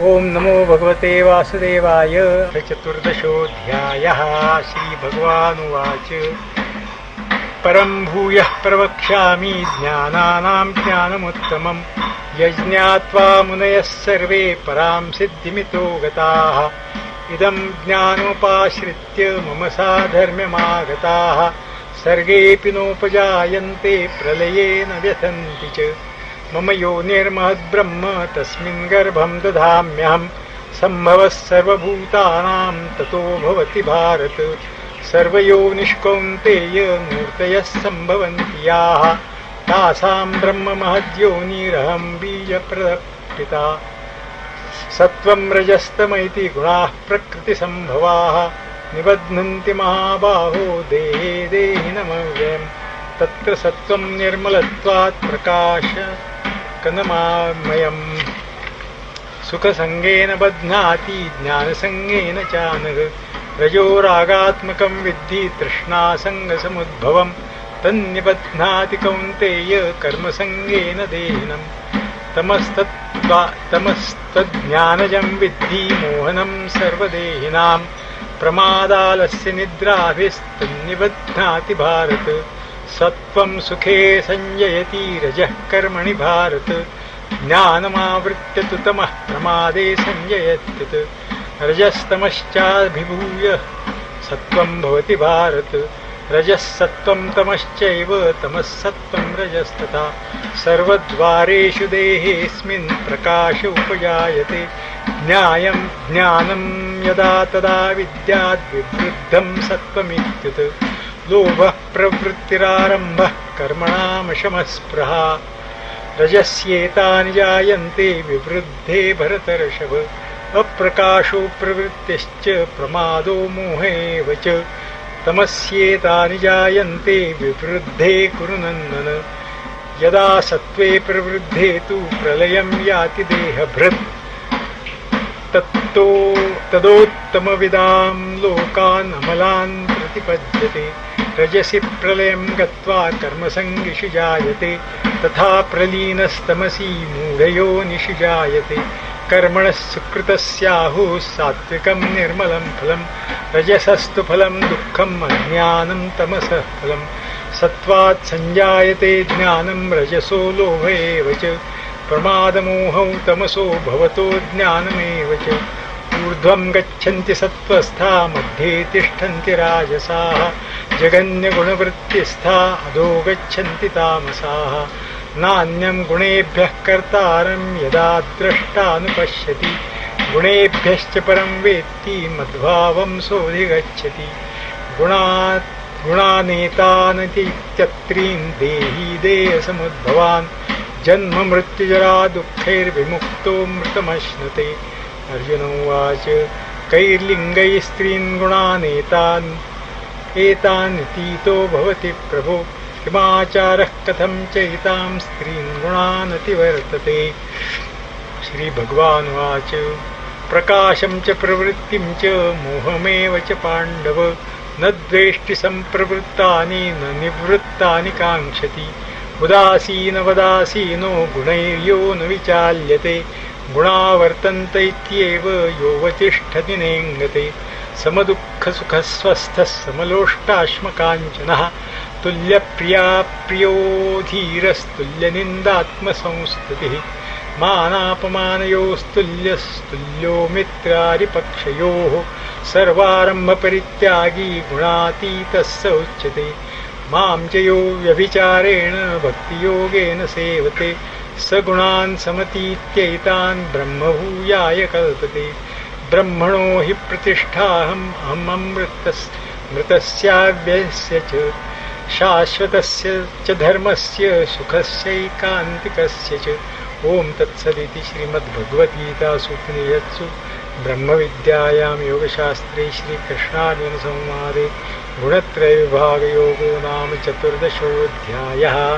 ओम नमो भगवते वासुदेवाय। चतुर्दशोऽध्यायः श्रीभगवानुवाच। परं भूयः प्रवक्ष्यामि ज्ञानानां ज्ञानमुत्तमं यज्ञात्वा मुनयः सर्वे परां सिद्धिमितो गताः। इदं ज्ञानोपाश्रित्य मम साधर्म्यमागताः। सर्गेऽपि नोपजायन्ते प्रलये न व्यथन्ति च मम योनिर्महद्ब्रह्म, तस्मिन् गर्भं दधाम्यहं। सम्भवः सर्वभूतानां, ततो भवति भारत। सर्वयोनिष्कौन्तेय मूर्तयः सम्भवन्ति याः। तासां ब्रह्ममहद्योनिरहं बीजप्रदपिता। सत्त्वं रजस्तमैति गुणाः प्रकृतिसम्भवाः। निबध्नन्ति महाबाहो देहे देहिनमव्ययम् तत्र सत्त्वं निर्मलत्वात् प्रकाश। कनमामयम् सुखसङ्गेन बध्नाति ज्ञानसङ्गेन चानघ रजो रागात्मकं विद्धि, तृष्णासङ्गसमुद्भवम्। तन्निबध्नाति कौन्तेय कर्मसङ्गेन देहिनम्। तमस्तत्त्वा, तमस्तज्ज्ञानजं विद्धि, मोहनं सर्वदेहिनां प्रमादालस्य निद्राभिस्तन्निबध्नाति भारत। सत्त्वं सुखे सञ्जयति रजः कर्मणि भारत, ज्ञानमावृत्य तु तमः प्रमादे सञ्जयत्युत रजस्तमश्चाभिभूय सत्त्वं भवति भारत रजः सत्त्वं तमश्चैव तमः सत्त्वं रजस्तथा। सर्वद्वारेषु देहेऽस्मिन् प्रकाश उपजायते। ज्ञायं ज्ञानं यदा तदा विद्याद्विवृद्धं सत्त्वमित्युत। लोभः प्रवृत्तिरारम्भः कर्मणामशमस्पृहा। रजस्येतानि जायन्ते विवृद्धे भरतर्षभ। अप्रकाशो प्रवृत्तिश्च प्रमादो मोहेव च तमस्येतानि जायन्ते विवृद्धे कुरु नन्दन। यदा सत्त्वे प्रवृद्धे तु प्रलयं याति देहभृत्। तत्तो तदोत्तमविदां लोकान् प्रतिपद्यते। रजसि प्रलयं कर्मसङ्गिषु जायते, तथा प्रलीनस्तमसि मूढयो निषु जायते कर्मणः सुकृतस्याहुः सात्विकं निर्मलं फलं रजसस्तु फलं दुःखम्, अज्ञानं, तमसः फलं सत्त्वात् सञ्जायते रजसो लोभ प्रमादमोहौ तमसो भवतो ज्ञानमेव च। ऊर्ध्वं गच्छन्ति सत्त्वस्था, मध्ये तिष्ठन्ति राजसाः, जगन्यगुणवृत्तिस्था, अधो गच्छन्ति तामसाः। नान्यं गुणेभ्यः कर्तारं यदा द्रष्टानुपश्यति, गुणेभ्यश्च परं वेत्ति मद्भावं सोऽधिगच्छति। गुणात् गुणानेतानतीत्यत्रीन् देही देयसमुद्भवान् जन्म मृत्युजरा दुःखैर्विमुक्तो मृतमश्नुते। अर्जुन उवाच कैर्लिङ्गैः स्त्रीन् गुणानेतान् एतानितीतो भवति प्रभो। किमाचारः कथं चैतां स्त्रीन् गुणानतिवर्तते? श्रीभगवानुवाच प्रकाशं च प्रवृत्तिं च मोहमेव च पाण्डव। न द्वेष्टि सम्प्रवृत्तानि न निवृत्तानि काङ्क्षति। उदासीनवदासीनो गुणैर्यो न विचाल्यते गुणा वर्तन्त इत्येव योऽवतिष्ठति नेङ्गते समदुःखसुखस्वस्थः समलोष्टाश्मकाञ्चनः तुल्यप्रिया प्रियो धीरस्तुल्यनिन्दात्मसंस्तुतिः मानापमानयोस्तुल्यस्तुल्यो मित्रारिपक्षयोः सर्वारम्भपरित्यागी गुणातीतः स उच्यते। माँ च यो व्यभिचारेण, भक्तियोगेन सेवते। स गुणान् समतीत्यैतान् ब्रह्मभूयाय कल्पते। ब्रह्मणो हि प्रतिष्ठाहम् अहममृतस् मृतस्याव्ययस्य च। शाश्वतस्य च धर्मस्य, सुखस्यैकान्तिकस्य च। ॐ तत्सदिति श्रीमद्भगवद्गीतासु उपनिषत्सु ब्रह्मविद्यायां योगशास्त्रे श्रीकृष्णार्जुनसंवादे गुणत्रयविभागयोगो नाम चतुर्दशोऽध्यायः।